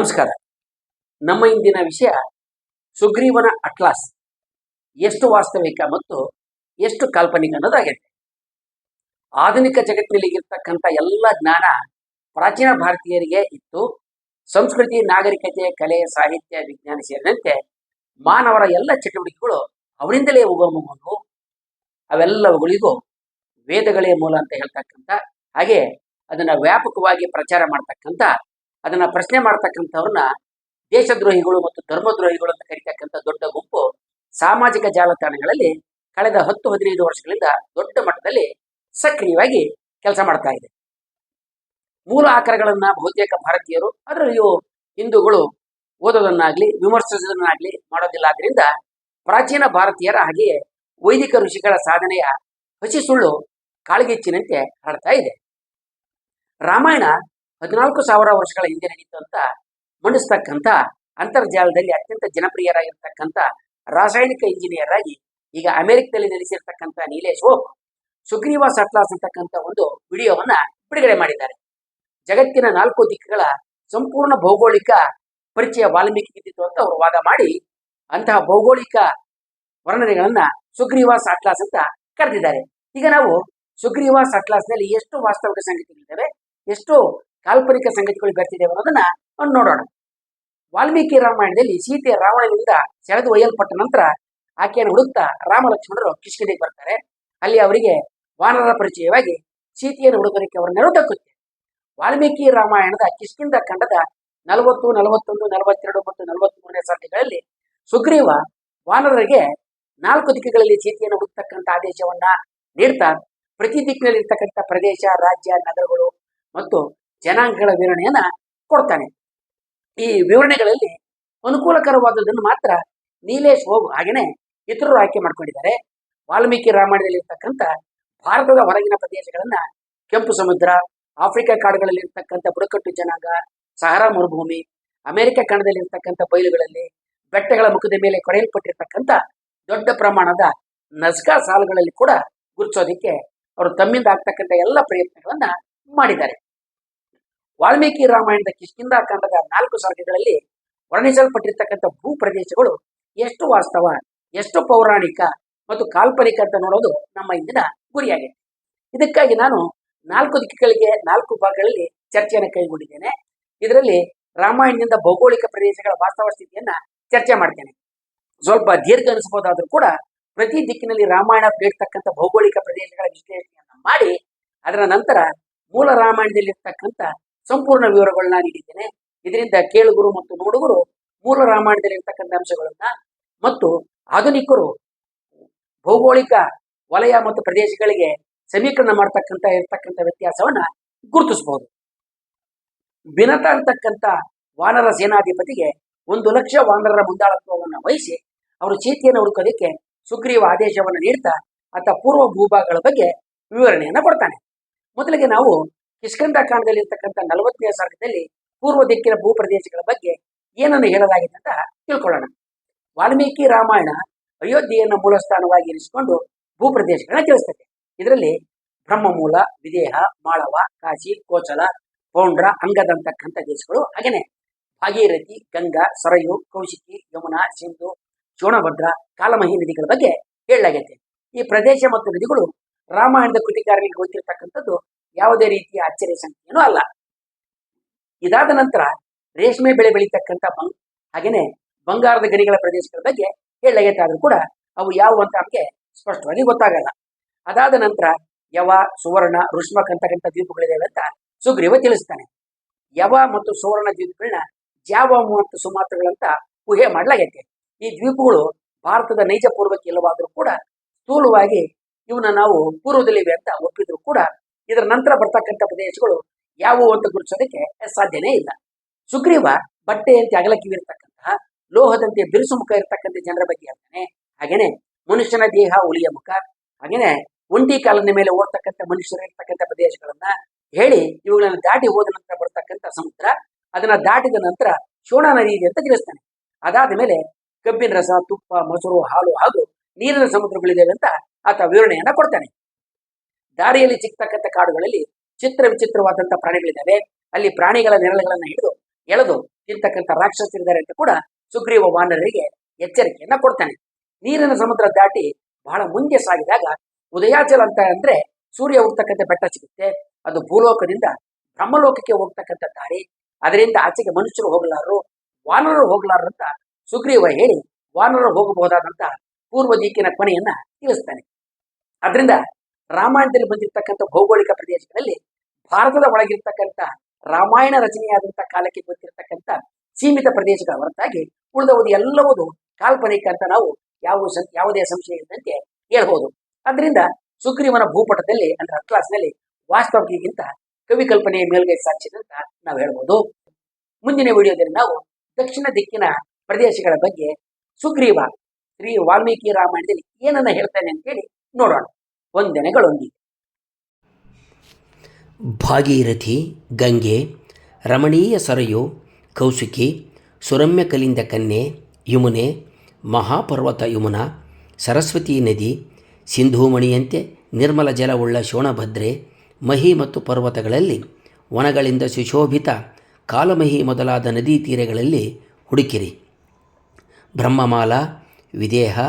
ನಮಸ್ಕಾರ. ನಮ್ಮ ಇಂದಿನ ವಿಷಯ ಸುಗ್ರೀವನ ಅಟ್ಲಾಸ್. ಎಷ್ಟು ವಾಸ್ತವಿಕ ಮತ್ತು ಎಷ್ಟು ಕಾಲ್ಪನಿಕ ಅನ್ನೋದಾಗಿದೆ. ಆಧುನಿಕ ಜಗತ್ತಿನಲ್ಲಿ ಇರ್ತಕ್ಕಂಥ ಎಲ್ಲ ಜ್ಞಾನ ಪ್ರಾಚೀನ ಭಾರತೀಯರಿಗೆ ಇತ್ತು. ಸಂಸ್ಕೃತಿ, ನಾಗರಿಕತೆ, ಕಲೆ, ಸಾಹಿತ್ಯ, ವಿಜ್ಞಾನ ಸೇರಿದಂತೆ ಮಾನವರ ಎಲ್ಲ ಚಟುವಟಿಕೆಗಳು ಅವರಿಂದಲೇ ಉಗಮಗೊಂಡು ಅವೆಲ್ಲವುಗಳಿಗೂ ವೇದಗಳೇ ಮೂಲ ಅಂತ ಹೇಳ್ತಕ್ಕಂಥ ಹಾಗೆ ಅದನ್ನ ವ್ಯಾಪಕವಾಗಿ ಪ್ರಚಾರ ಮಾಡ್ತಕ್ಕಂಥ ಅದನ್ನ ಪ್ರಶ್ನೆ ಮಾಡ್ತಕ್ಕಂಥವ್ರನ್ನ ದೇಶದ್ರೋಹಿಗಳು ಮತ್ತು ಧರ್ಮದ್ರೋಹಿಗಳು ಅಂತ ಕರೀತಕ್ಕಂಥ ದೊಡ್ಡ ಗುಂಪು ಸಾಮಾಜಿಕ ಜಾಲತಾಣಗಳಲ್ಲಿ ಕಳೆದ ಹತ್ತು ಹದಿನೈದು ವರ್ಷಗಳಿಂದ ದೊಡ್ಡ ಮಟ್ಟದಲ್ಲಿ ಸಕ್ರಿಯವಾಗಿ ಕೆಲಸ ಮಾಡ್ತಾ ಇದೆ. ಮೂಲ ಆಕಾರಗಳನ್ನ ಬಹುತೇಕ ಭಾರತೀಯರು, ಅದರಲ್ಲಿಯೂ ಹಿಂದೂಗಳು ಓದೋದನ್ನಾಗ್ಲಿ, ವಿಮರ್ಶಿಸೋದನ್ನಾಗ್ಲಿ ಮಾಡೋದಿಲ್ಲ. ಆದ್ರಿಂದ ಪ್ರಾಚೀನ ಭಾರತೀಯರ ಹಾಗೆಯೇ ವೈದಿಕ ಋಷಿಗಳ ಸಾಧನೆಯ ಹಸಿ ಸುಳ್ಳು ಕಾಳ್ಗಿಚ್ಚಿನಂತೆ ಹಾಡ್ತಾ ಇದೆ. ರಾಮಾಯಣ ಹದಿನಾಲ್ಕು ಸಾವಿರ ವರ್ಷಗಳ ಹಿಂದೆ ನಡೀತು ಅಂತ ಮಂಡಿಸ್ತಕ್ಕಂಥ ಅಂತರ್ಜಾಲದಲ್ಲಿ ಅತ್ಯಂತ ಜನಪ್ರಿಯರಾಗಿರ್ತಕ್ಕಂಥ ರಾಸಾಯನಿಕ ಇಂಜಿನಿಯರ್ ಆಗಿ ಈಗ ಅಮೆರಿಕದಲ್ಲಿ ನೆಲೆಸಿರ್ತಕ್ಕಂಥ ನೀಲೇಶ್ ಓಕ್, ಸುಗ್ರೀವ ಸಟ್ಲಾಸ್ ಅಂತಕ್ಕಂಥ ಒಂದು ವಿಡಿಯೋವನ್ನ ಬಿಡುಗಡೆ ಮಾಡಿದ್ದಾರೆ. ಜಗತ್ತಿನ ನಾಲ್ಕು ದಿಕ್ಕುಗಳ ಸಂಪೂರ್ಣ ಭೌಗೋಳಿಕ ಪರಿಚಯ ವಾಲ್ಮೀಕಿ ಇದ್ದಿತ್ತು ಅಂತ ಅವರು ವಾದ ಮಾಡಿ ಅಂತಹ ಭೌಗೋಳಿಕ ವರ್ಣನೆಗಳನ್ನ ಸುಗ್ರೀವ ಸಾಟ್ಲಾಸ್ ಅಂತ ಕರೆದಿದ್ದಾರೆ. ಈಗ ನಾವು ಸುಗ್ರೀವ ಸಟ್ಲಾಸ್ನಲ್ಲಿ ಎಷ್ಟು ವಾಸ್ತವಿಕ ಸಂಗತಿಗಳಿದ್ದಾವೆ, ಎಷ್ಟು ಕಾಲ್ಪನಿಕ ಸಂಗತಿಗಳು ಬರ್ತಿದ್ದೇವೆ ಅನ್ನೋದನ್ನ ಒಂದು ನೋಡೋಣ. ವಾಲ್ಮೀಕಿ ರಾಮಾಯಣದಲ್ಲಿ ಸೀತೆ ರಾವಣನಿಂದ ಸೆಳೆದು ಒಯ್ಯಲ್ಪಟ್ಟ ನಂತರ ಆಕೆಯನ್ನು ಹುಡುಕ್ತಾ ರಾಮ ಲಕ್ಷ್ಮಣರು ಕಿಷ್ಕಿಂದಿಗೆ ಬರ್ತಾರೆ. ಅಲ್ಲಿ ಅವರಿಗೆ ವಾನರ ಪರಿಚಯವಾಗಿ ಸೀತೆಯನ್ನು ಹುಡುಕೋದಕ್ಕೆ ಅವರ ನೆರವು ದಕ್ಕುತ್ತೆ. ವಾಲ್ಮೀಕಿ ರಾಮಾಯಣದ ಕಿಷ್ಕಿಂದ ಖಂಡದ ನಲವತ್ತು, ನಲವತ್ತೊಂದು, ನಲವತ್ತೆರಡು ಮತ್ತು ನಲವತ್ತ್ ಮೂರನೇ ಸಾಧ್ಯಗಳಲ್ಲಿ ಸುಗ್ರೀವ ವಾನರರಿಗೆ ನಾಲ್ಕು ದಿಕ್ಕುಗಳಲ್ಲಿ ಸೀತೆಯನ್ನು ಹುಡುಕ್ತಕ್ಕಂಥ ಆದೇಶವನ್ನ ನೀಡ್ತಾ ಪ್ರತಿ ದಿಕ್ಕಿನಲ್ಲಿ ಇರ್ತಕ್ಕಂಥ ಪ್ರದೇಶ, ರಾಜ್ಯ, ನಗರಗಳು ಮತ್ತು ಜನಾಂಗಗಳ ವಿವರಣೆಯನ್ನ ಕೊಡ್ತಾನೆ. ಈ ವಿವರಣೆಗಳಲ್ಲಿ ಅನುಕೂಲಕರವಾದದನ್ನು ಮಾತ್ರ ನೀಲೇಶ್ ಹೋಗು ಹಾಗೆಯೇ ಇತರರು ಆಯ್ಕೆ ಮಾಡ್ಕೊಂಡಿದ್ದಾರೆ. ವಾಲ್ಮೀಕಿ ರಾಮಾಯಣದಲ್ಲಿ ಇರ್ತಕ್ಕಂಥ ಭಾರತದ ಹೊರಗಿನ ಪ್ರದೇಶಗಳನ್ನ ಕೆಂಪು ಸಮುದ್ರ, ಆಫ್ರಿಕಾ ಕಾಡುಗಳಲ್ಲಿ ಇರ್ತಕ್ಕಂಥ ಬುಡಕಟ್ಟು ಜನಾಂಗ, ಸಹರಾ ಮರುಭೂಮಿ, ಅಮೆರಿಕ ಖಂಡದಲ್ಲಿ ಇರ್ತಕ್ಕಂಥ ಬಯಲುಗಳಲ್ಲಿ ಬೆಟ್ಟಗಳ ಮುಖದ ಮೇಲೆ ಕೊಡೆಯಲ್ಪಟ್ಟಿರ್ತಕ್ಕಂಥ ದೊಡ್ಡ ಪ್ರಮಾಣದ ನಸ್ಕಾ ಸಾಲುಗಳಲ್ಲಿ ಕೂಡ ಗುರುತಿಸೋದಿಕ್ಕೆ ಅವರು ತಮ್ಮಿಂದ ಆಗ್ತಕ್ಕಂಥ ಎಲ್ಲ ಪ್ರಯತ್ನಗಳನ್ನ ಮಾಡಿದ್ದಾರೆ. ವಾಲ್ಮೀಕಿ ರಾಮಾಯಣದ ಕಿಷ್ಕಿಂದ ಕಾಂಡದ ನಾಲ್ಕು ಸರ್ಗಗಳಲ್ಲಿ ವರ್ಣಿಸಲ್ಪಟ್ಟಿರ್ತಕ್ಕಂಥ ಭೂ ಪ್ರದೇಶಗಳು ಎಷ್ಟು ವಾಸ್ತವ, ಎಷ್ಟು ಪೌರಾಣಿಕ ಮತ್ತು ಕಾಲ್ಪನಿಕ ಅಂತ ನೋಡೋದು ನಮ್ಮ ಇಂದಿನ ಗುರಿಯಾಗಿದೆ. ಇದಕ್ಕಾಗಿ ನಾನು ನಾಲ್ಕು ದಿಕ್ಕುಗಳಿಗೆ ನಾಲ್ಕು ಭಾಗಗಳಲ್ಲಿ ಚರ್ಚೆಯನ್ನು ಕೈಗೊಂಡಿದ್ದೇನೆ. ಇದರಲ್ಲಿ ರಾಮಾಯಣದಿಂದ ಭೌಗೋಳಿಕ ಪ್ರದೇಶಗಳ ವಾಸ್ತವ ಸ್ಥಿತಿಯನ್ನ ಚರ್ಚೆ ಮಾಡ್ತೇನೆ. ಸ್ವಲ್ಪ ದೀರ್ಘ ಅನಿಸಬಹುದಾದ್ರೂ ಕೂಡ ಪ್ರತಿ ದಿಕ್ಕಿನಲ್ಲಿ ರಾಮಾಯಣ ಬೇಡ್ತಕ್ಕಂಥ ಭೌಗೋಳಿಕ ಪ್ರದೇಶಗಳ ವಿಶ್ಲೇಷಣೆಯನ್ನ ಮಾಡಿ, ಅದರ ನಂತರ ಮೂಲ ರಾಮಾಯಣದಲ್ಲಿ ಇರ್ತಕ್ಕಂಥ ಸಂಪೂರ್ಣ ವಿವರಗಳನ್ನ ನೀಡಿದ್ದೇನೆ. ಇದರಿಂದ ಕೇಳುಗರು ಮತ್ತು ನೋಡುಗರು ಮೂಲ ರಾಮಾಯಣದಲ್ಲಿ ಇರ್ತಕ್ಕಂಥ ಅಂಶಗಳನ್ನ ಮತ್ತು ಆಧುನಿಕರು ಭೌಗೋಳಿಕ ವಲಯ ಮತ್ತು ಪ್ರದೇಶಗಳಿಗೆ ಸಮೀಕರಣ ಮಾಡ್ತಕ್ಕಂಥ, ಇರ್ತಕ್ಕಂಥ ವ್ಯತ್ಯಾಸವನ್ನ ಗುರುತಿಸಬಹುದು ಬಿನತ ಅಂತಕ್ಕಂಥ ವಾನರ ಸೇನಾಧಿಪತಿಗೆ ಒಂದು ಲಕ್ಷ ವಾನರರ ಮುಂದಾಳತ್ವವನ್ನು ವಹಿಸಿ ಅವರು ಚೀತಿಯನ್ನು ಹುಡುಕೋದಕ್ಕೆ ಸುಗ್ರೀವ ಆದೇಶವನ್ನು ನೀಡ್ತಾ ಆತ ಪೂರ್ವ ಭೂಭಾಗಗಳ ಬಗ್ಗೆ ವಿವರಣೆಯನ್ನು ಕೊಡ್ತಾನೆ. ಮೊದಲಿಗೆ ನಾವು ಕಿಷ್ಕಂದ ಕಾಂಡದಲ್ಲಿ ಇರ್ತಕ್ಕಂಥ ನಲವತ್ತನೇ ಸರ್ಗದಲ್ಲಿ ಪೂರ್ವ ದಿಕ್ಕಿನ ಭೂ ಪ್ರದೇಶಗಳ ಬಗ್ಗೆ ಏನನ್ನು ಹೇಳಲಾಗಿದೆ ಅಂತ ತಿಳ್ಕೊಳ್ಳೋಣ. ವಾಲ್ಮೀಕಿ ರಾಮಾಯಣ ಅಯೋಧ್ಯೆಯನ್ನು ಮೂಲಸ್ಥಾನವಾಗಿ ಇರಿಸಿಕೊಂಡು ಭೂ ಪ್ರದೇಶಗಳನ್ನ ತಿಳಿಸ್ತದೆ. ಇದರಲ್ಲಿ ಬ್ರಹ್ಮಮೂಲ, ವಿದೇಹ, ಮಾಳವ, ಕಾಶಿ ಕೋಚಲ ಪೌಂಡ್ರ, ಅಂಗದಂತಕ್ಕಂಥ ದೇಶಗಳು ಹಾಗೇನೆ. ಭಾಗೀರಥಿ, ಗಂಗಾ, ಸರಯು, ಕೌಶಿಕಿ, ಯಮುನಾ, ಸಿಂಧು ಶೋಣಭದ್ರ ಕಾಲಮಹಿ ನದಿಗಳ ಬಗ್ಗೆ ಹೇಳಲಾಗೈತೆ. ಈ ಪ್ರದೇಶ ಮತ್ತು ನದಿಗಳು ರಾಮಾಯಣದ ಕೃತಿಕಾರನಿಗೆ ಗೊತ್ತಿರತಕ್ಕಂಥದ್ದು ಯಾವುದೇ ರೀತಿಯ ಆಶ್ಚರ್ಯ ಸಂಖ್ಯೆಯೂ ಅಲ್ಲ. ಇದಾದ ನಂತರ ರೇಷ್ಮೆ ಬೆಳೆ ಬೆಳೀತಕ್ಕಂಥ ಬಂಗ್, ಹಾಗೇನೆ ಬಂಗಾರದ ಗಣಿಗಳ ಪ್ರದೇಶಗಳ ಬಗ್ಗೆ ಹೇಳಲಾಗೈತೆ ಆದ್ರೂ ಕೂಡ ಅವು ಯಾವುವು ಅಂತ ನಮಗೆ ಸ್ಪಷ್ಟವಾಗಿ ಗೊತ್ತಾಗಲ್ಲ. ಅದಾದ ನಂತರ ಯವ, ಸುವರ್ಣ ಋಷ್ಮಕ್ ಅಂತಕ್ಕಂಥ ದ್ವೀಪಗಳಿದಾವೆ ಅಂತ ಸುಗ್ರೀವ ತಿಳಿಸ್ತಾನೆ. ಯವ ಮತ್ತು ಸುವರ್ಣ ದ್ವೀಪಗಳನ್ನ ಜಾವ ಮತ್ತು ಸುಮಾತ್ರಗಳಂತ ಊಹೆ ಮಾಡಲಾಗೈತೆ. ಈ ದ್ವೀಪಗಳು ಭಾರತದ ನೈಜ ಪೂರ್ವಕ್ಕೆ ಇಲ್ಲವಾದರೂ ಕೂಡ ಸ್ಥೂಲವಾಗಿ ಇವನ್ನ ನಾವು ಪೂರ್ವದಲ್ಲಿವೆ ಅಂತ ಒಪ್ಪಿದ್ರು ಕೂಡ ಇದರ ನಂತರ ಬರ್ತಕ್ಕಂಥ ಪ್ರದೇಶಗಳು ಯಾವುವು ಅಂತ ಗುರುತಿಸೋದಕ್ಕೆ ಸಾಧ್ಯನೇ ಇಲ್ಲ. ಸುಗ್ರೀವ ಬಟ್ಟೆಯಂತೆ ಅಗಲಕ್ಕಿವಿರ್ತಕ್ಕಂತಹ, ಲೋಹದಂತೆ ಬಿರುಸು ಮುಖ ಇರತಕ್ಕಂಥ ಜನರ ಬಗ್ಗೆ ಹೇಳ್ತಾನೆ. ಹಾಗೇನೆ ಮನುಷ್ಯನ ದೇಹ ಉಳಿಯ ಮುಖ, ಹಾಗೇನೆ ಒಂಟಿ ಕಾಲನ ಮೇಲೆ ಓಡ್ತಕ್ಕಂಥ ಮನುಷ್ಯರು ಇರ್ತಕ್ಕಂಥ ಪ್ರದೇಶಗಳನ್ನ ಹೇಳಿ ಇವುಗಳನ್ನ ದಾಟಿ ಹೋದ ನಂತರ ಬರ್ತಕ್ಕಂಥ ಸಮುದ್ರ, ಅದನ್ನ ದಾಟಿದ ನಂತರ ಶೋಣ ನದಿ ಇದೆ ಅಂತ ತಿಳಿಸ್ತಾನೆ. ಅದಾದ ಮೇಲೆ ಕಬ್ಬಿನ ರಸ, ತುಪ್ಪ, ಮೊಸರು, ಹಾಲು ಹಾಗೂ ನೀರಿನ ಸಮುದ್ರಗಳಿದ್ದಾವೆ ಅಂತ ಆತ ವಿವರಣೆಯನ್ನ ಕೊಡ್ತಾನೆ. ದಾರಿಯಲ್ಲಿ ಸಿಗ್ತಕ್ಕಂಥ ಕಾಡುಗಳಲ್ಲಿ ಚಿತ್ರ ವಿಚಿತ್ರವಾದಂತಹ ಪ್ರಾಣಿಗಳಿದ್ದಾವೆ. ಅಲ್ಲಿ ಪ್ರಾಣಿಗಳ ನೆರಳುಗಳನ್ನ ಹಿಡಿದು ಎಳೆದು ತಿಂತಕ್ಕಂಥ ರಾಕ್ಷಸರಿದ್ದಾರೆ ಅಂತ ಕೂಡ ಸುಗ್ರೀವ ವಾನರರಿಗೆ ಎಚ್ಚರಿಕೆಯನ್ನ ಕೊಡ್ತಾನೆ. ನೀರಿನ ಸಮುದ್ರ ದಾಟಿ ಬಹಳ ಮುಂದೆ ಸಾಗಿದಾಗ ಉದಯಾಚಲ ಅಂತ ಅಂದ್ರೆ ಸೂರ್ಯ ಹೋಗ್ತಕ್ಕಂಥ ಬೆಟ್ಟ ಸಿಗುತ್ತೆ. ಅದು ಭೂಲೋಕದಿಂದ ಬ್ರಹ್ಮಲೋಕಕ್ಕೆ ಹೋಗ್ತಕ್ಕಂಥ ದಾರಿ. ಅದರಿಂದ ಆಚೆಗೆ ಮನುಷ್ಯರು ಹೋಗಲಾರರು ವಾನರರು ಅಂತ ಸುಗ್ರೀವ ಹೇಳಿ ವಾನರರು ಹೋಗಬಹುದಾದಂತ ಪೂರ್ವ ದಿಕ್ಕಿನ ಕೊನೆಯನ್ನ ತಿಳಿಸ್ತಾನೆ. ಅದರಿಂದ ರಾಮಾಯಣದಲ್ಲಿ ಬಂದಿರತಕ್ಕಂಥ ಭೌಗೋಳಿಕ ಪ್ರದೇಶಗಳಲ್ಲಿ ಭಾರತದ ಒಳಗಿರ್ತಕ್ಕಂಥ ರಾಮಾಯಣ ರಚನೆಯಾದಂಥ ಕಾಲಕ್ಕೆ ಬಂದಿರತಕ್ಕಂಥ ಸೀಮಿತ ಪ್ರದೇಶಗಳ ಹೊರತಾಗಿ ಉಳಿದವುದು ಎಲ್ಲವುದು ಕಾಲ್ಪನಿಕ ಅಂತ ನಾವು ಯಾವ ಯಾವುದೇ ಸಂಶಯ ಇಲ್ಲದಂತೆ ಹೇಳ್ಬೋದು. ಅದರಿಂದ ಸುಗ್ರೀವನ ಭೂಪಟದಲ್ಲಿ ಅಂದ್ರೆ ಅಟ್ಲಾಸ್ನಲ್ಲಿ ವಾಸ್ತವಿಕಿಗಿಂತ ಕವಿ ಕಲ್ಪನೆಯ ಮೇಲ್ಗೈ ಸಾಕ್ಷಿದೆ ಅಂತ ನಾವು ಹೇಳ್ಬೋದು. ಮುಂದಿನ ವಿಡಿಯೋದಲ್ಲಿ ನಾವು ದಕ್ಷಿಣ ದಿಕ್ಕಿನ ಪ್ರದೇಶಗಳ ಬಗ್ಗೆ ಸುಗ್ರೀವ ಶ್ರೀ ವಾಲ್ಮೀಕಿ ರಾಮಾಯಣದಲ್ಲಿ ಏನನ್ನ ಹೇಳ್ತಾನೆ ಅಂತೇಳಿ ನೋಡೋಣ. ವಂದನೆಗಳೊಂದಿಗೆ. ಭಾಗೀರಥಿ, ಗಂಗೆ, ರಮಣೀಯ ಸರಯು, ಕೌಶಿಕಿ, ಸುರಮ್ಯ ಕಲಿಂದ ಕನ್ಯೆ, ಯಮುನೆ, ಮಹಾಪರ್ವತ ಯಮುನಾ, ಸರಸ್ವತಿ ನದಿ, ಸಿಂಧೂಮಣಿಯಂತೆ ನಿರ್ಮಲ ಜಲವುಳ್ಳ ಶೋಣಭದ್ರೆ, ಮಹಿ ಮತ್ತು ಪರ್ವತಗಳಲ್ಲಿ ವನಗಳಿಂದ ಸುಶೋಭಿತ ಕಾಲಮಹಿ ಮೊದಲಾದ ನದೀ ತೀರಗಳಲ್ಲಿ ಹುಡುಕಿರಿ. ಬ್ರಹ್ಮಮಾಲ, ವಿದೇಹ,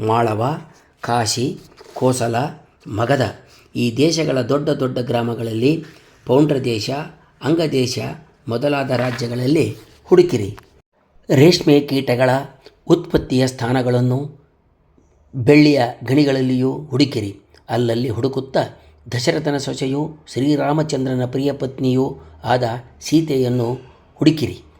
ಮಾಳವ, ಕಾಶಿ, ಕೋಸಲ ಮಗಧ ಈ ದೇಶಗಳ ದೊಡ್ಡ ದೊಡ್ಡ ಗ್ರಾಮಗಳಲ್ಲಿ ಪೌಂಡ್ರ ದೇಶ, ಅಂಗದೇಶ ಮೊದಲಾದ ರಾಜ್ಯಗಳಲ್ಲಿ ಹುಡುಕಿರಿ. ರೇಷ್ಮೆ ಕೀಟಗಳ ಉತ್ಪತ್ತಿಯ ಸ್ಥಾನಗಳನ್ನು ಬೆಳ್ಳಿಯ ಗಣಿಗಳಲ್ಲಿಯೂ ಹುಡುಕಿರಿ. ಅಲ್ಲಲ್ಲಿ ಹುಡುಕುತ್ತಾ ದಶರಥನ ಸೊಸೆಯೂ ಶ್ರೀರಾಮಚಂದ್ರನ ಪ್ರಿಯ ಪತ್ನಿಯೂ ಆದ ಸೀತೆಯನ್ನು ಹುಡುಕಿರಿ.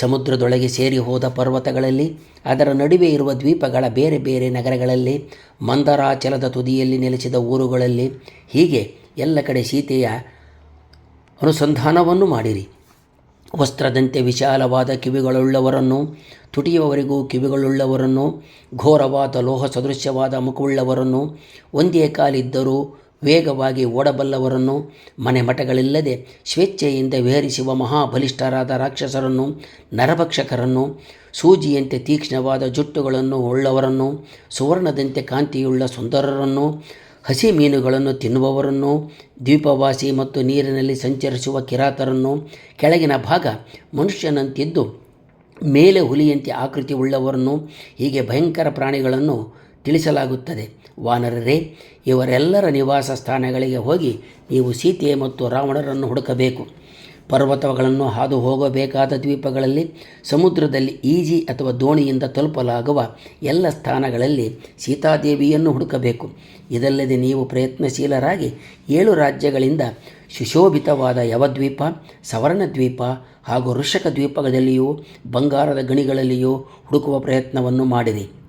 ಸಮುದ್ರದೊಳಗೆ ಸೇರಿ ಹೋದ ಪರ್ವತಗಳಲ್ಲಿ, ಅದರ ನಡುವೆ ಇರುವ ದ್ವೀಪಗಳ ಬೇರೆ ಬೇರೆ ನಗರಗಳಲ್ಲಿ, ಮಂದರಾಚಲದ ತುದಿಯಲ್ಲಿ ನೆಲೆಸಿದ ಊರುಗಳಲ್ಲಿ, ಹೀಗೆ ಎಲ್ಲ ಕಡೆ ಸೀತೆಯ ಅನುಸಂಧಾನವನ್ನು ಮಾಡಿರಿ. ವಸ್ತ್ರದಂತೆ ವಿಶಾಲವಾದ ಕಿವಿಗಳುಳ್ಳವರನ್ನು, ತುಟಿಯವರೆಗೂ ಕಿವಿಗಳುಳ್ಳವರನ್ನು, ಘೋರವಾದ ಲೋಹ ಸದೃಶ್ಯವಾದ ಮುಖವುಳ್ಳವರನ್ನು, ಒಂದೇ ಕಾಲಿದ್ದರೂ ವೇಗವಾಗಿ ಓಡಬಲ್ಲವರನ್ನು ಮನೆ ಮಠಗಳಿಲ್ಲದೆ ಸ್ವೇಚ್ಛೆಯಿಂದ ವಿಹರಿಸುವ ಮಹಾಬಲಿಷ್ಠರಾದ ರಾಕ್ಷಸರನ್ನು, ನರಭಕ್ಷಕರನ್ನು, ಸೂಜಿಯಂತೆ ತೀಕ್ಷ್ಣವಾದ ಜುಟ್ಟುಗಳನ್ನು ಉಳ್ಳವರನ್ನು, ಸುವರ್ಣದಂತೆ ಕಾಂತಿಯುಳ್ಳ ಸುಂದರರನ್ನು ಹಸಿ ಮೀನುಗಳನ್ನು ತಿನ್ನುವವರನ್ನು, ದ್ವೀಪವಾಸಿ ಮತ್ತು ನೀರಿನಲ್ಲಿ ಸಂಚರಿಸುವ ಕಿರಾತರನ್ನು, ಕೆಳಗಿನ ಭಾಗ ಮನುಷ್ಯನಂತಿದ್ದು ಮೇಲೆ ಹುಲಿಯಂತೆ ಆಕೃತಿ ಉಳ್ಳವರನ್ನು ಹೀಗೆ ಭಯಂಕರ ಪ್ರಾಣಿಗಳನ್ನು ತಿಳಿಸಲಾಗುತ್ತದೆ. ವಾನರರೇ, ಇವರೆಲ್ಲರ ನಿವಾಸ ಸ್ಥಾನಗಳಿಗೆ ಹೋಗಿ ನೀವು ಸೀತೆ ಮತ್ತು ರಾವಣರನ್ನು ಹುಡುಕಬೇಕು. ಪರ್ವತಗಳನ್ನು ಹಾದು ಹೋಗಬೇಕಾದ ದ್ವೀಪಗಳಲ್ಲಿ, ಸಮುದ್ರದಲ್ಲಿ ಈಜಿ ಅಥವಾ ದೋಣಿಯಿಂದ ತಲುಪಲಾಗುವ ಎಲ್ಲ ಸ್ಥಾನಗಳಲ್ಲಿ ಸೀತಾದೇವಿಯನ್ನು ಹುಡುಕಬೇಕು. ಇದಲ್ಲದೆ ನೀವು ಪ್ರಯತ್ನಶೀಲರಾಗಿ ಏಳು ರಾಜ್ಯಗಳಿಂದ ಸುಶೋಭಿತವಾದ ಯವದ್ವೀಪ, ಸವರ್ಣದ್ವೀಪ ಹಾಗೂ ಋಷಕ ದ್ವೀಪಗಳಲ್ಲಿಯೂ ಬಂಗಾರದ ಗಣಿಗಳಲ್ಲಿಯೂ ಹುಡುಕುವ ಪ್ರಯತ್ನವನ್ನು ಮಾಡಿರಿ.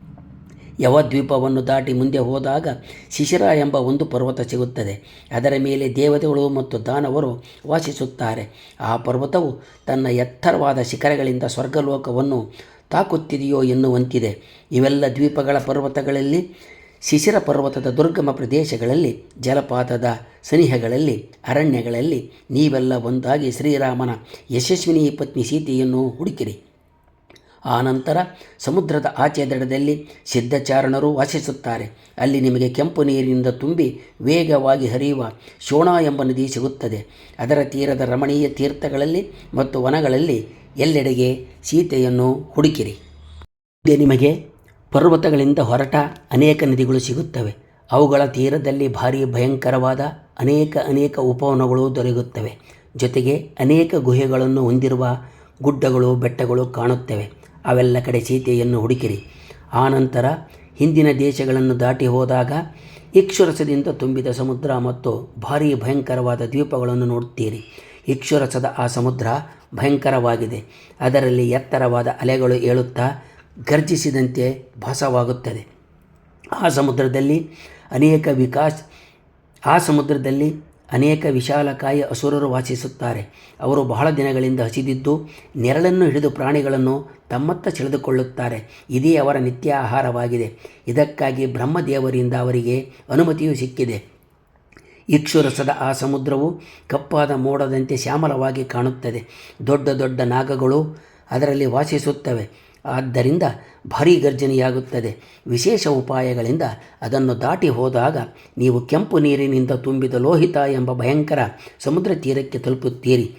ಯವದ್ವೀಪವನ್ನು ದಾಟಿ ಮುಂದೆ ಹೋದಾಗ ಶಿಶಿರ ಎಂಬ ಒಂದು ಪರ್ವತ ಸಿಗುತ್ತದೆ. ಅದರ ಮೇಲೆ ದೇವತೆಗಳು ಮತ್ತು ದಾನವರು ವಾಸಿಸುತ್ತಾರೆ. ಆ ಪರ್ವತವು ತನ್ನ ಎತ್ತರವಾದ ಶಿಖರಗಳಿಂದ ಸ್ವರ್ಗಲೋಕವನ್ನು ತಾಕುತ್ತಿದೆಯೋ ಎನ್ನುವಂತಿದೆ. ಇವೆಲ್ಲ ದ್ವೀಪಗಳ ಪರ್ವತಗಳಲ್ಲಿ, ಶಿಶಿರ ಪರ್ವತದ ದುರ್ಗಮ ಪ್ರದೇಶಗಳಲ್ಲಿ, ಜಲಪಾತದ ಸನಿಹಗಳಲ್ಲಿ, ಅರಣ್ಯಗಳಲ್ಲಿ ನೀವೆಲ್ಲ ಒಂದಾಗಿ ಶ್ರೀರಾಮನ ಯಶಸ್ವಿನಿ ಪತ್ನಿ ಸೀತೆಯನ್ನು ಹುಡುಕಿರಿ. ಆನಂತರ ಸಮುದ್ರದ ಆಚೆ ದಡದಲ್ಲಿ ಸಿದ್ಧಚಾರಣರು ವಾಸಿಸುತ್ತಾರೆ. ಅಲ್ಲಿ ನಿಮಗೆ ಕೆಂಪು ನೀರಿನಿಂದ ತುಂಬಿ ವೇಗವಾಗಿ ಹರಿಯುವ ಶೋಣ ಎಂಬ ನದಿ ಸಿಗುತ್ತದೆ. ಅದರ ತೀರದ ರಮಣೀಯ ತೀರ್ಥಗಳಲ್ಲಿ ಮತ್ತು ವನಗಳಲ್ಲಿ ಎಲ್ಲೆಡೆಗೆ ಸೀತೆಯನ್ನು ಹುಡುಕಿರಿ. ಮುಂದೆ ನಿಮಗೆ ಪರ್ವತಗಳಿಂದ ಹೊರಟ ಅನೇಕ ನದಿಗಳು ಸಿಗುತ್ತವೆ. ಅವುಗಳ ತೀರದಲ್ಲಿ ಭಾರಿ ಭಯಂಕರವಾದ ಅನೇಕ ಅನೇಕ ಉಪವನಗಳು ದೊರೆಯುತ್ತವೆ. ಜೊತೆಗೆ ಅನೇಕ ಗುಹೆಗಳನ್ನು ಹೊಂದಿರುವ ಗುಡ್ಡಗಳು ಬೆಟ್ಟಗಳು ಕಾಣುತ್ತವೆ. ಅವೆಲ್ಲ ಕಡೆ ಸೀತೆಯನ್ನು ಹುಡುಕಿರಿ. ಆನಂತರ ಹಿಂದಿನ ದೇಶಗಳನ್ನು ದಾಟಿ ಹೋದಾಗ ಇಕ್ಷುರಸದಿಂದ ತುಂಬಿದ ಸಮುದ್ರ ಮತ್ತು ಭಾರೀ ಭಯಂಕರವಾದ ದ್ವೀಪಗಳನ್ನು ನೋಡುತ್ತೀರಿ. ಇಕ್ಷುರಸದ ಆ ಸಮುದ್ರ ಭಯಂಕರವಾಗಿದೆ. ಅದರಲ್ಲಿ ಎತ್ತರವಾದ ಅಲೆಗಳು ಏಳುತ್ತಾ ಗರ್ಜಿಸಿದಂತೆ ಭಾಸವಾಗುತ್ತದೆ. ಆ ಸಮುದ್ರದಲ್ಲಿ ಅನೇಕ ವಿಕಾಸ್, ಆ ಸಮುದ್ರದಲ್ಲಿ ಅನೇಕ ವಿಶಾಲಕಾಯ ಅಸುರರು ವಾಸಿಸುತ್ತಾರೆ. ಅವರು ಬಹಳ ದಿನಗಳಿಂದ ಹಸಿದಿದ್ದು, ನೆರಳನ್ನು ಹಿಡಿದು ಪ್ರಾಣಿಗಳನ್ನು ತಮ್ಮತ್ತ ಸೆಳೆದುಕೊಳ್ಳುತ್ತಾರೆ. ಇದೇ ಅವರ ನಿತ್ಯ ಆಹಾರವಾಗಿದೆ. ಇದಕ್ಕಾಗಿ ಬ್ರಹ್ಮದೇವರಿಂದ ಅವರಿಗೆ ಅನುಮತಿಯೂ ಸಿಕ್ಕಿದೆ. ಇಕ್ಷುರಸದ ಆ ಸಮುದ್ರವು ಕಪ್ಪಾದ ಮೋಡದಂತೆ ಶ್ಯಾಮಲವಾಗಿ ಕಾಣುತ್ತದೆ. ದೊಡ್ಡ ದೊಡ್ಡ ನಾಗಗಳು ಅದರಲ್ಲಿ ವಾಸಿಸುತ್ತವೆ. ಆದ್ದರಿಂದ ಭಾರೀ ಗರ್ಜನೆಯಾಗುತ್ತದೆ. ವಿಶೇಷ ಉಪಾಯಗಳಿಂದ ಅದನ್ನು ದಾಟಿ ಹೋದಾಗ ನೀವು ಕೆಂಪು ನೀರಿನಿಂದ ತುಂಬಿದ ಲೋಹಿತ ಎಂಬ ಭಯಂಕರ ಸಮುದ್ರ ತೀರಕ್ಕೆ ತಲುಪುತ್ತೀರಿ.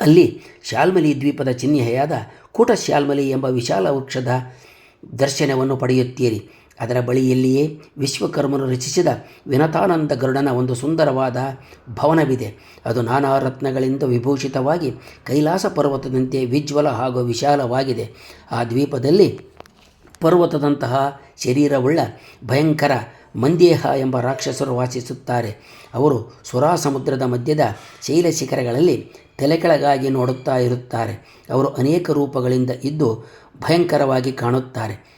ಅಲ್ಲಿ ಶಾಲ್ಮಲಿ ದ್ವೀಪದ ಚಿಹ್ನೆಯಾದ ಕೂಟ ಶಾಲ್ಮಲಿ ಎಂಬ ವಿಶಾಲ ವೃಕ್ಷದ ದರ್ಶನವನ್ನು ಪಡೆಯುತ್ತೀರಿ. ಅದರ ಬಳಿಯಲ್ಲಿಯೇ ವಿಶ್ವಕರ್ಮನು ರಚಿಸಿದ ವಿನತಾನಂದ ಗರುಡನ ಒಂದು ಸುಂದರವಾದ ಭವನವಿದೆ. ಅದು ನಾನಾ ರತ್ನಗಳಿಂದ ವಿಭೂಷಿತವಾಗಿ ಕೈಲಾಸ ಪರ್ವತದಂತೆ ವಿಜ್ವಲ ಹಾಗೂ ವಿಶಾಲವಾಗಿದೆ. ಆ ದ್ವೀಪದಲ್ಲಿ ಪರ್ವತದಂತಹ ಶರೀರವುಳ್ಳ ಭಯಂಕರ ಮಂದೇಹ ಎಂಬ ರಾಕ್ಷಸರು ವಾಸಿಸುತ್ತಾರೆ. ಅವರು ಸುರಾ ಸಮುದ್ರದ ಮಧ್ಯದ ಶೈಲ ಶಿಖರಗಳಲ್ಲಿ ತಲೆಕೆಳಗಾಗಿ ನೋಡುತ್ತಾ ಇರುತ್ತಾರೆ. ಅವರು ಅನೇಕ ರೂಪಗಳಿಂದ ಇದ್ದು ಭಯಂಕರವಾಗಿ ಕಾಣುತ್ತಾರೆ.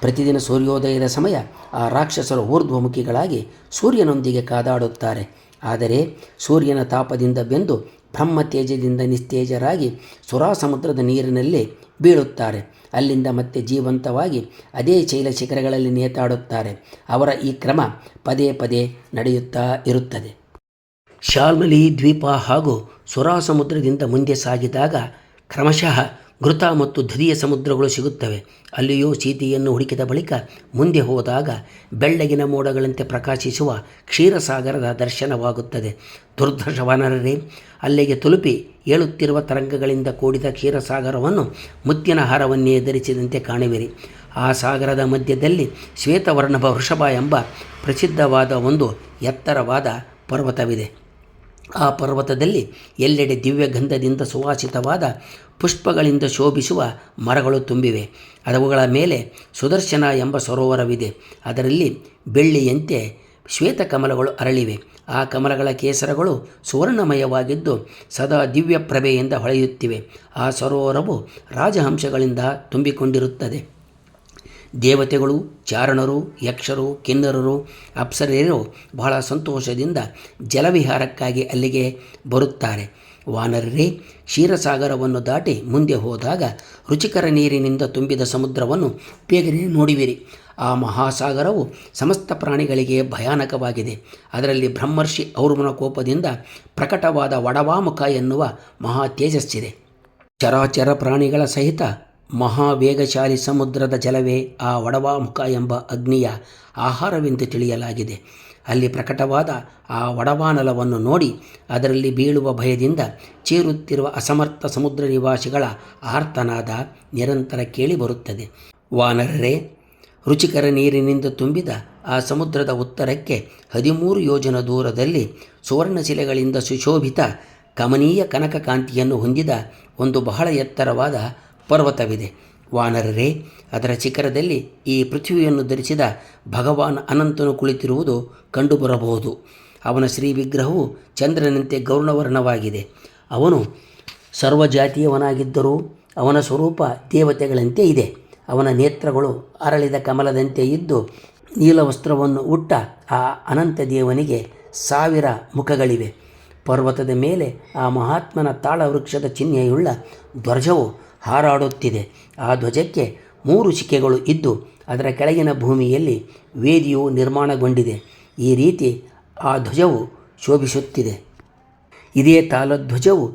ಪ್ರತಿದಿನ ಸೂರ್ಯೋದಯದ ಸಮಯ ಆ ರಾಕ್ಷಸರು ಊರ್ಧ್ವಮುಖಿಗಳಾಗಿ ಸೂರ್ಯನೊಂದಿಗೆ ಕಾದಾಡುತ್ತಾರೆ. ಆದರೆ ಸೂರ್ಯನ ತಾಪದಿಂದ ಬೆಂದು ಬ್ರಹ್ಮ ತೇಜದಿಂದ ನಿಸ್ತೇಜರಾಗಿ ಸುರಾ ಸಮುದ್ರದ ನೀರಿನಲ್ಲಿ ಬೀಳುತ್ತಾರೆ. ಅಲ್ಲಿಂದ ಮತ್ತೆ ಜೀವಂತವಾಗಿ ಅದೇ ಶೈಲ ಶಿಖರಗಳಲ್ಲಿ ನೇತಾಡುತ್ತಾರೆ. ಅವರ ಈ ಕ್ರಮ ಪದೇ ಪದೇ ನಡೆಯುತ್ತಾ ಇರುತ್ತದೆ. ಶಾಲ್ಮಲಿ ದ್ವೀಪ ಹಾಗೂ ಸುರಾ ಸಮುದ್ರದಿಂದ ಮುಂದೆ ಸಾಗಿದಾಗ ಕ್ರಮಶಃ ಘೃತ ಮತ್ತು ಧ್ವಿಯ ಸಮುದ್ರಗಳು ಸಿಗುತ್ತವೆ. ಅಲ್ಲಿಯೂ ಸೀತೆಯನ್ನು ಹುಡುಕಿದ ಬಳಿಕ ಮುಂದೆ ಹೋದಾಗ ಬೆಳ್ಳಗಿನ ಮೋಡಗಳಂತೆ ಪ್ರಕಾಶಿಸುವ ಕ್ಷೀರಸಾಗರದ ದರ್ಶನವಾಗುತ್ತದೆ. ದುರ್ದಶವನರೇ ಅಲ್ಲಿಗೆ ತಲುಪಿ ಏಳುತ್ತಿರುವ ತರಂಗಗಳಿಂದ ಕೂಡಿದ ಕ್ಷೀರಸಾಗರವನ್ನು ಮುತ್ತಿನ ಹಾರವನ್ನೇ ಎದುರಿಸಿದಂತೆ ಕಾಣುವಿರಿ. ಆ ಸಾಗರದ ಮಧ್ಯದಲ್ಲಿ ಶ್ವೇತವರ್ಣಭ ವೃಷಭ ಎಂಬ ಪ್ರಸಿದ್ಧವಾದ ಒಂದು ಎತ್ತರವಾದ ಪರ್ವತವಿದೆ. ಆ ಪರ್ವತದಲ್ಲಿ ಎಲ್ಲೆಡೆ ದಿವ್ಯ ಗಂಧದಿಂದ ಸುವಾಸಿತವಾದ ಪುಷ್ಪಗಳಿಂದ ಶೋಭಿಸುವ ಮರಗಳು ತುಂಬಿವೆ. ಅದವುಗಳ ಮೇಲೆ ಸುದರ್ಶನ ಎಂಬ ಸರೋವರವಿದೆ. ಅದರಲ್ಲಿ ಬೆಳ್ಳಿಯಂತೆ ಶ್ವೇತ ಕಮಲಗಳು ಅರಳಿವೆ. ಆ ಕಮಲಗಳ ಕೇಸರಗಳು ಸುವರ್ಣಮಯವಾಗಿದ್ದು ಸದಾ ದಿವ್ಯ ಪ್ರಭೆಯಿಂದ ಹೊಳೆಯುತ್ತಿವೆ. ಆ ಸರೋವರವು ರಾಜಹಂಸಗಳಿಂದ ತುಂಬಿಕೊಂಡಿರುತ್ತದೆ. ದೇವತೆಗಳು, ಚಾರಣರು, ಯಕ್ಷರು, ಕಿನ್ನರರು, ಅಪ್ಸರೆಯರು ಬಹಳ ಸಂತೋಷದಿಂದ ಜಲವಿಹಾರಕ್ಕಾಗಿ ಅಲ್ಲಿಗೆ ಬರುತ್ತಾರೆ. ವಾನರರೇ, ಕ್ಷೀರಸಾಗರವನ್ನು ದಾಟಿ ಮುಂದೆ ಹೋದಾಗ ರುಚಿಕರ ನೀರಿನಿಂದ ತುಂಬಿದ ಸಮುದ್ರವನ್ನು ಬೇಗನೆ ನೋಡುವಿರಿ. ಆ ಮಹಾಸಾಗರವು ಸಮಸ್ತ ಪ್ರಾಣಿಗಳಿಗೆ ಭಯಾನಕವಾಗಿದೆ. ಅದರಲ್ಲಿ ಬ್ರಹ್ಮರ್ಷಿ ಔರ್ಮನ ಕೋಪದಿಂದ ಪ್ರಕಟವಾದ ವಡವಾಮುಖ ಎನ್ನುವ ಮಹಾ ತೇಜಸ್ಸಿದೆ. ಚರಾಚರ ಪ್ರಾಣಿಗಳ ಸಹಿತ ಮಹಾವೇಗಶಾಲಿ ಸಮುದ್ರದ ಜಲವೇ ಆ ವಡವಾಮುಖ ಎಂಬ ಅಗ್ನಿಯ ಆಹಾರವೆಂದು ತಿಳಿಯಲಾಗಿದೆ. ಅಲ್ಲಿ ಪ್ರಕಟವಾದ ಆ ವಡವಾನಲವನ್ನು ನೋಡಿ ಅದರಲ್ಲಿ ಬೀಳುವ ಭಯದಿಂದ ಚೀರುತ್ತಿರುವ ಅಸಮರ್ಥ ಸಮುದ್ರ ನಿವಾಸಿಗಳ ಆರ್ತನಾದ ನಿರಂತರ ಕೇಳಿಬರುತ್ತದೆ ವಾನರರೇ, ರುಚಿಕರ ನೀರಿನಿಂದ ತುಂಬಿದ ಆ ಸಮುದ್ರದ ಉತ್ತರಕ್ಕೆ ಹದಿಮೂರು ಯೋಜನ ದೂರದಲ್ಲಿ ಸುವರ್ಣಶಿಲೆಗಳಿಂದ ಸುಶೋಭಿತ, ಕಮನೀಯ ಕನಕ ಕಾಂತಿಯನ್ನು ಹೊಂದಿದ ಒಂದು ಬಹಳ ಎತ್ತರವಾದ ಪರ್ವತವಿದೆ. ವಾನರರೇ, ಅದರ ಶಿಖರದಲ್ಲಿ ಈ ಪೃಥ್ವಿಯನ್ನು ಧರಿಸಿದ ಭಗವಾನ್ ಅನಂತನು ಕುಳಿತಿರುವುದು ಕಂಡುಬರಬಹುದು. ಅವನ ಶ್ರೀ ವಿಗ್ರಹವು ಚಂದ್ರನಂತೆ ಗೌರ್ಣವರ್ಣವಾಗಿದೆ. ಅವನು ಸರ್ವಜಾತಿಯವನಾಗಿದ್ದರೂ ಅವನ ಸ್ವರೂಪ ದೇವತೆಗಳಂತೆ ಇದೆ. ಅವನ ನೇತ್ರಗಳು ಅರಳಿದ ಕಮಲದಂತೆ ಇದ್ದು ನೀಲವಸ್ತ್ರವನ್ನು ಉಟ್ಟ ಆ ಅನಂತ ದೇವನಿಗೆ ಸಾವಿರ ಮುಖಗಳಿವೆ. ಪರ್ವತದ ಮೇಲೆ ಆ ಮಹಾತ್ಮನ ತಾಳವೃಕ್ಷದ ಚಿಹ್ನೆಯುಳ್ಳ ಧ್ವಜವು ಹಾರಾಡುತ್ತಿದೆ. ಆ ಧ್ವಜಕ್ಕೆ ಮೂರು ಶಿಖೆಗಳು ಇದ್ದು, ಅದರ ಕೆಳಗಿನ ಭೂಮಿಯಲ್ಲಿ ವೇದಿಯು ನಿರ್ಮಾಣಗೊಂಡಿದೆ. ಈ ರೀತಿ ಆ ಧ್ವಜವು ಶೋಭಿಸುತ್ತಿದೆ. ಇದೇ ತಾಲಧ್ವಜವು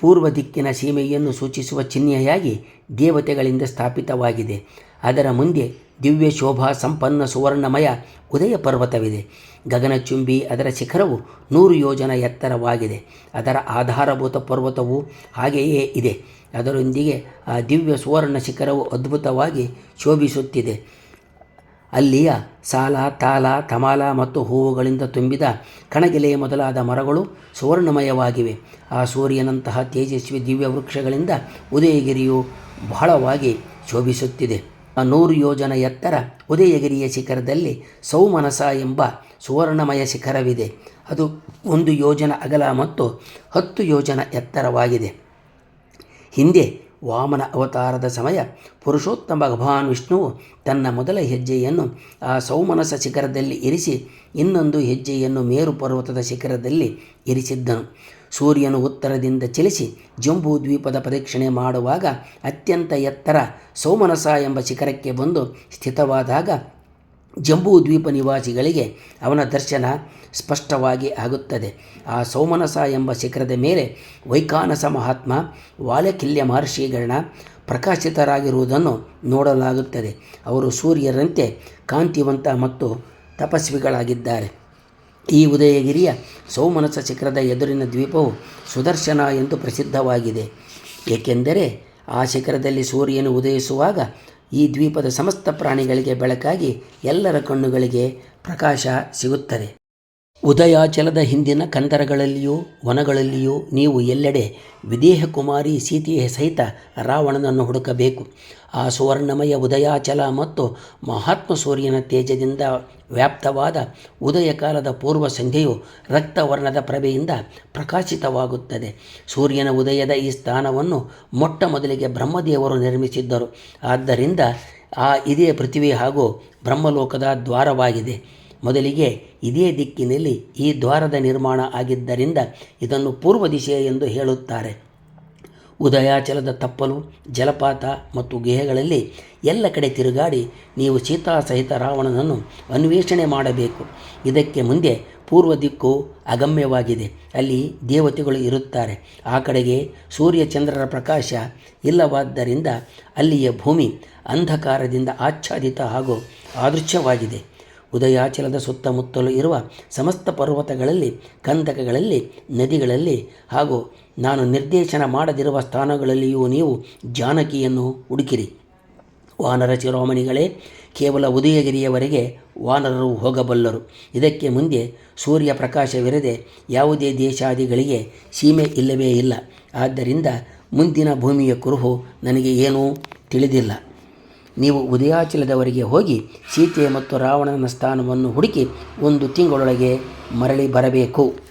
ಪೂರ್ವ ದಿಕ್ಕಿನ ಸೀಮೆಯನ್ನು ಸೂಚಿಸುವ ಚಿಹ್ನೆಯಾಗಿ ದೇವತೆಗಳಿಂದ ಸ್ಥಾಪಿತವಾಗಿದೆ. ಅದರ ಮುಂದೆ ದಿವ್ಯ ಶೋಭಾ ಸಂಪನ್ನ ಸುವರ್ಣಮಯ ಉದಯ ಪರ್ವತವಿದೆ. ಗಗನಚುಂಬಿ ಅದರ ಶಿಖರವು ನೂರು ಯೋಜನ ಎತ್ತರವಾಗಿದೆ. ಅದರ ಆಧಾರಭೂತ ಪರ್ವತವು ಹಾಗೆಯೇ ಇದೆ. ಅದರೊಂದಿಗೆ ಆ ದಿವ್ಯ ಸುವರ್ಣ ಶಿಖರವು ಅದ್ಭುತವಾಗಿ ಶೋಭಿಸುತ್ತಿದೆ. ಅಲ್ಲಿಯ ಸಾಲ, ತಾಲ, ತಮಾಲ ಮತ್ತು ಹೂವುಗಳಿಂದ ತುಂಬಿದ ಕಣಗಿಲೆಯ ಮೊದಲಾದ ಮರಗಳು ಸುವರ್ಣಮಯವಾಗಿವೆ. ಆ ಸೂರ್ಯನಂತಹ ತೇಜಸ್ವಿ ದಿವ್ಯ ವೃಕ್ಷಗಳಿಂದ ಉದಯಗಿರಿಯು ಬಹಳವಾಗಿ ಶೋಭಿಸುತ್ತಿದೆ. ಆ ನೂರು ಯೋಜನ ಎತ್ತರ ಉದಯಗಿರಿಯ ಶಿಖರದಲ್ಲಿ ಸೌಮನಸ ಎಂಬ ಸುವರ್ಣಮಯ ಶಿಖರವಿದೆ. ಅದು ಒಂದು ಯೋಜನ ಅಗಲ ಮತ್ತು ಹತ್ತು ಯೋಜನ ಎತ್ತರವಾಗಿದೆ. ಹಿಂದೆ ವಾಮನ ಅವತಾರದ ಸಮಯ ಪುರುಷೋತ್ತಮ ಭಗವಾನ್ ವಿಷ್ಣುವು ತನ್ನ ಮೊದಲ ಹೆಜ್ಜೆಯನ್ನು ಆ ಸೌಮನಸ ಶಿಖರದಲ್ಲಿ ಇರಿಸಿ ಇನ್ನೊಂದು ಹೆಜ್ಜೆಯನ್ನು ಮೇರು ಪರ್ವತದ ಶಿಖರದಲ್ಲಿ ಇರಿಸಿದ್ದನು. ಸೂರ್ಯನು ಉತ್ತರದಿಂದ ಚಲಿಸಿ ಜಂಬೂ ದ್ವೀಪದ ಪ್ರದಕ್ಷಿಣೆ ಮಾಡುವಾಗ ಅತ್ಯಂತ ಎತ್ತರ ಸೌಮನಸ ಎಂಬ ಶಿಖರಕ್ಕೆ ಬಂದು ಸ್ಥಿತವಾದಾಗ ಜಂಬೂ ದ್ವೀಪ ನಿವಾಸಿಗಳಿಗೆ ಅವನ ದರ್ಶನ ಸ್ಪಷ್ಟವಾಗಿ ಆಗುತ್ತದೆ. ಆ ಸೌಮನಸ ಎಂಬ ಶಿಖರದ ಮೇಲೆ ವೈಖಾನಸ ಮಹಾತ್ಮ ವಾಲಕಿಲ್ಯ ಮಹರ್ಷಿಗಳನ್ನ ಪ್ರಕಾಶಿತರಾಗಿರುವುದನ್ನು ನೋಡಲಾಗುತ್ತದೆ. ಅವರು ಸೂರ್ಯರಂತೆ ಕಾಂತಿವಂತ ಮತ್ತು ತಪಸ್ವಿಗಳಾಗಿದ್ದಾರೆ. ಈ ಉದಯಗಿರಿಯ ಸೋಮನಸ ಶಿಖರದ ಎದುರಿನ ದ್ವೀಪವು ಸುದರ್ಶನ ಎಂದು ಪ್ರಸಿದ್ಧವಾಗಿದೆ. ಏಕೆಂದರೆ ಆ ಶಿಖರದಲ್ಲಿ ಸೂರ್ಯನು ಉದಯಿಸುವಾಗ ಈ ದ್ವೀಪದ ಸಮಸ್ತ ಪ್ರಾಣಿಗಳಿಗೆ ಬೆಳಕಾಗಿ ಎಲ್ಲರ ಕಣ್ಣುಗಳಿಗೆ ಪ್ರಕಾಶ ಸಿಗುತ್ತದೆ. ಉದಯಾಚಲದ ಹಿಂದಿನ ಕಂದರಗಳಲ್ಲಿಯೋ, ವನಗಳಲ್ಲಿಯೋ ನೀವು ಎಲ್ಲೆಡೆ ವಿದೇಹ ಕುಮಾರಿ ಸೀತೆಯ ಸಹಿತ ರಾವಣನನ್ನು ಹುಡುಕಬೇಕು. ಆ ಸುವರ್ಣಮಯ ಉದಯಾಚಲ ಮತ್ತು ಮಹಾತ್ಮ ಸೂರ್ಯನ ತೇಜದಿಂದ ವ್ಯಾಪ್ತವಾದ ಉದಯಕಾಲದ ಪೂರ್ವ ಸಂಧ್ಯೆಯು ರಕ್ತವರ್ಣದ ಪ್ರಭೆಯಿಂದ ಪ್ರಕಾಶಿತವಾಗುತ್ತದೆ. ಸೂರ್ಯನ ಉದಯದ ಈ ಸ್ಥಾನವನ್ನು ಮೊಟ್ಟ ಮೊದಲಿಗೆ ಬ್ರಹ್ಮದೇವರು ನಿರ್ಮಿಸಿದ್ದರು. ಆದ್ದರಿಂದ ಆ ಇದೇ ಪೃಥ್ವಿ ಹಾಗೂ ಬ್ರಹ್ಮಲೋಕದ ದ್ವಾರವಾಗಿದೆ. ಮೊದಲಿಗೆ ಇದೇ ದಿಕ್ಕಿನಲ್ಲಿ ಈ ದ್ವಾರದ ನಿರ್ಮಾಣ ಆಗಿದ್ದರಿಂದ ಇದನ್ನು ಪೂರ್ವ ದಿಶೆ ಎಂದು ಹೇಳುತ್ತಾರೆ. ಉದಯಾಚಲದ ತಪ್ಪಲು, ಜಲಪಾತ ಮತ್ತು ಗುಹೆಗಳಲ್ಲಿ ಎಲ್ಲ ಕಡೆ ತಿರುಗಾಡಿ ನೀವು ಸೀತಾ ಸಹಿತ ರಾವಣನನ್ನು ಅನ್ವೇಷಣೆ ಮಾಡಬೇಕು. ಇದಕ್ಕೆ ಮುಂದೆ ಪೂರ್ವ ದಿಕ್ಕು ಅಗಮ್ಯವಾಗಿದೆ. ಅಲ್ಲಿ ದೇವತೆಗಳು ಇರುತ್ತಾರೆ. ಆ ಕಡೆಗೆ ಸೂರ್ಯಚಂದ್ರರ ಪ್ರಕಾಶ ಇಲ್ಲವಾದ್ದರಿಂದ ಅಲ್ಲಿಯ ಭೂಮಿ ಅಂಧಕಾರದಿಂದ ಆಚ್ಛಾದಿತ ಹಾಗೂ ಆದೃಶ್ಯವಾಗಿದೆ. ಉದಯಾಚಲದ ಸುತ್ತಮುತ್ತಲೂ ಇರುವ ಸಮಸ್ತ ಪರ್ವತಗಳಲ್ಲಿ, ಕಂದಕಗಳಲ್ಲಿ, ನದಿಗಳಲ್ಲಿ ಹಾಗೂ ನಾನು ನಿರ್ದೇಶನ ಮಾಡದಿರುವ ಸ್ಥಾನಗಳಲ್ಲಿಯೂ ನೀವು ಜಾನಕಿಯನ್ನು ಹುಡುಕಿರಿ. ವಾನರ ಶಿರೋಮಣಿಗಳೇ, ಕೇವಲ ಉದಯಗಿರಿಯವರೆಗೆ ವಾನರರು ಹೋಗಬಲ್ಲರು. ಇದಕ್ಕೆ ಮುಂದೆ ಸೂರ್ಯ ಪ್ರಕಾಶವಿರದೆ ಯಾವುದೇ ದೇಶಾದಿಗಳಿಗೆ ಸೀಮೆ ಇಲ್ಲವೇ ಇಲ್ಲ. ಆದ್ದರಿಂದ ಮುಂದಿನ ಭೂಮಿಯ ಕುರುಹು ನನಗೆ ಏನೂ ತಿಳಿದಿಲ್ಲ. ನೀವು ಉದಯಾಚಲದವರೆಗೆ ಹೋಗಿ ಸೀತೆ ಮತ್ತು ರಾವಣನ ಸ್ಥಾನವನ್ನು ಹುಡುಕಿ ಒಂದು ತಿಂಗಳೊಳಗೆ ಮರಳಿ ಬರಬೇಕು.